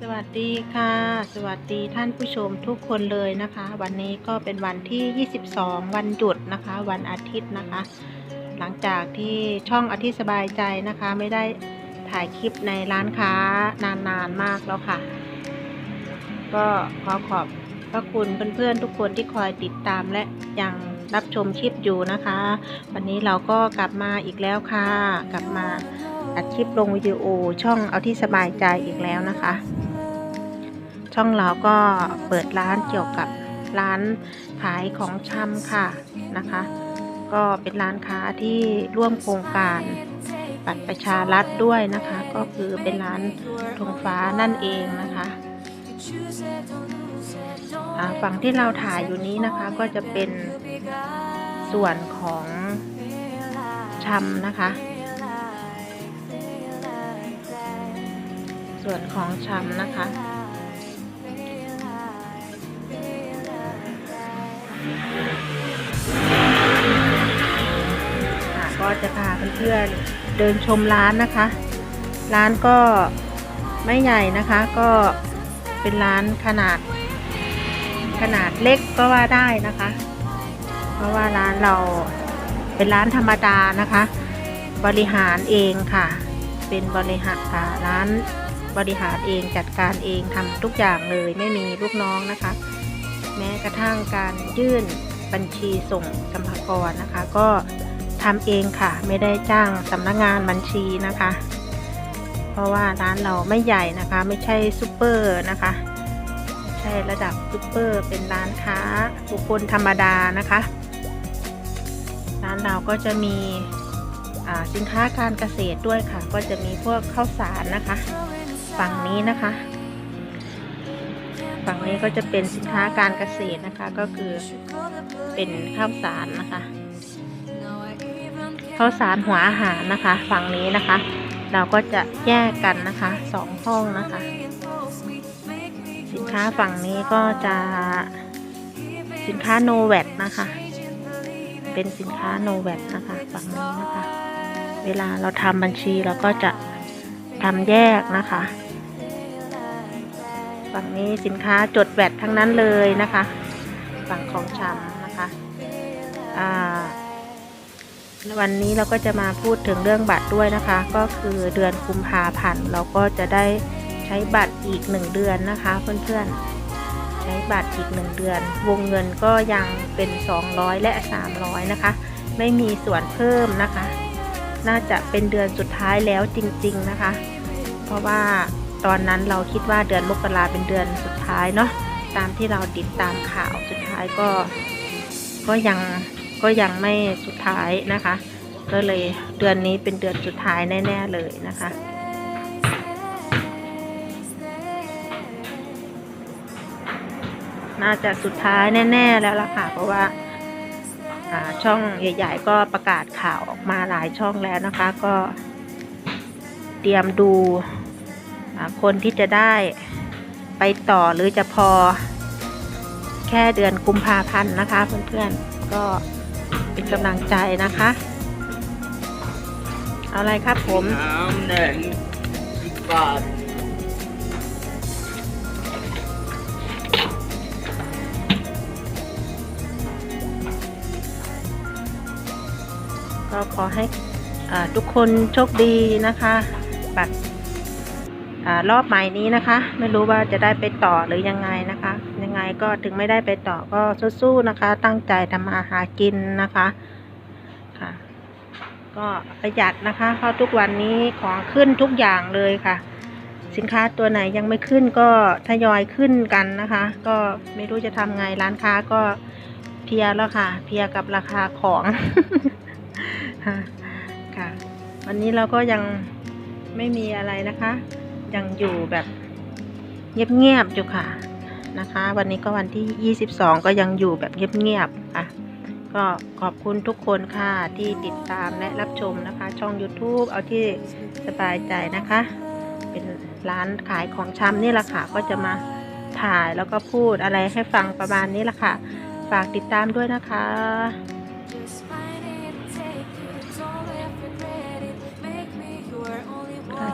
สวัสดีค่ะ สวัสดีท่านผู้ชมทุกคนเลยนะคะ วันนี้ก็เป็นวันที่ 22 วันหยุดนะคะ วันอาทิตย์นะคะ หลังจากที่ช่องอาทิตย์สบายใจนะคะ ไม่ได้ถ่ายคลิปในร้านค้านานๆมากแล้วค่ะ ก็ขอขอบพระคุณเพื่อนๆทุกคนที่คอยติดตามและยังรับชมคลิปอยู่นะคะ วันนี้เราก็กลับมาอีกแล้วค่ะ กลับมา อัดคลิปลงวิดีโอช่องเอาที่สบายใจอีกแล้วนะคะ ช่องเราก็เปิดร้านเกี่ยวกับร้านขายของชำค่ะนะคะ ก็เป็นร้านค้าที่ร่วมโครงการบัตรประชารัฐด้วยนะคะ ก็คือเป็นร้านธงฟ้านั่นเองนะคะฝั่งที่เราถ่ายอยู่นี้นะคะก็จะเป็นส่วนของชำนะคะ ส่วนของชำนะคะ ก็จะพาเพื่อนๆเดินชมร้านนะคะ ร้านก็ไม่ใหญ่นะคะ ก็เป็นร้านขนาด ขนาดเล็กก็ว่าได้นะคะ เพราะว่าร้านเราเป็นร้านธรรมดานะคะ บริหารเองค่ะ เป็นบริหารอ่าร้าน บริหารเองจัดการเองทำทุกอย่างเลยไม่มีลูกน้องนะคะ แม้กระทั่งการยื่นบัญชีส่งสมภากรนะคะ ก็ทำเองค่ะ ไม่ได้จ้างสำนักงานบัญชีนะคะ เพราะว่าร้านเราไม่ใหญ่นะคะ ไม่ใช่ซูเปอร์นะคะไม่ใช่ระดับซูเปอร์เป็นร้านค้าบุคคลธรรมดานะคะ ร้านเราก็จะมีสินค้าการเกษตรด้วยค่ะ ก็จะมีพวกข้าวสารนะคะ ฝั่งนี้นะคะ ฝั่งนี้ก็จะเป็นสินค้าการเกษตรนะคะ ก็คือเป็นข้าวสารนะคะข้าวสารหัวอาหารนะคะ ฝั่งนี้นะคะ เราก็จะแยกกันนะคะสองห้องนะคะ สินค้าฝั่งนี้ก็จะสินค้าโนแวตนะคะ เป็นสินค้าโนแวตนะคะฝั่งนี้นะคะ เวลาเราทำบัญชีเราก็จะทำแยกนะคะ ฝั่งนี้สินค้าจดแวดทั้งนั้นเลยนะคะ ฝั่งของชำนะคะอ่าวันนี้เราก็จะมาพูดถึงเรื่องบัตรด้วยนะคะ ก็คือเดือนกุมภาพันธ์เราก็จะได้ใช้บัตรอีกหนึ่งเดือนนะคะ เพื่อนๆ ใช้บัตรอีกหนึ่งเดือน วงเงินก็ยังเป็น 200 และ 300 นะคะ ไม่มีส่วนเพิ่มนะคะ น่าจะเป็นเดือนสุดท้ายแล้วจริง ๆนะคะ เพราะว่า ตอนนั้นเราคิดว่าเดือนมกราเป็นเดือนสุดท้ายเนาะตามที่เราติดตามข่าวสุดท้ายก็ ก็ยังก็ยังไม่สุดท้ายนะคะ ก็เลยเดือนนี้เป็นเดือนสุดท้ายแน่ ๆ เลยนะคะน่าจะสุดท้ายแน่ ๆ แล้วล่ะค่ะ เพราะว่าช่องใหญ่ ๆ ก็ประกาศข่าวออกมาหลายช่องแล้วนะคะ ก็เตรียมดู คนที่จะได้ไปต่อหรือจะพอ แค่เดือนกุมภาพันธ์นะคะ เพื่อนๆก็เป็นกำลังใจนะคะ เอาอะไรครับผมน้ำแดงสิบบาทก็ขอให้อ่าทุกคนโชคดีนะคะ บัตรอ่า รอบใหม่นี้นะคะ ไม่รู้ว่าจะได้ไปต่อหรือยังไงนะคะ ยังไงก็ถึงไม่ได้ไปต่อก็สู้ๆนะคะ ตั้งใจทำมาหากินนะคะค่ะ ก็ประหยัดนะคะ เพราะทุกวันนี้ของขึ้นทุกอย่างเลยค่ะ สินค้าตัวไหนยังไม่ขึ้นก็ทยอยขึ้นกันนะคะ ก็ไม่รู้จะทำไงร้านค้าก็เพียแล้วค่ะ เพียกับราคาของค่ะค่ะวันนี้เราก็ยังไม่มีอะไรนะคะ ยังอยู่แบบเงียบๆอยู่ค่ะนะคะ วันนี้ก็วันที่ 22 ก็ยังอยู่แบบเงียบๆค่ะก็ขอบคุณทุกคนค่ะที่ติดตามและรับชมนะคะ ช่อง YouTube เอาที่สบายใจนะคะ เป็นร้านขายของชำนี่แหละค่ะ ก็จะมาถ่ายแล้วก็พูดอะไรให้ฟังประมาณนี้แหละค่ะ ฝากติดตามด้วยนะคะ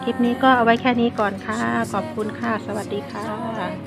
ลิปนี้ก็เอาไว้แค่นี้ก่อนค่ะ ขอบคุณค่ะ สวัสดีค่ะ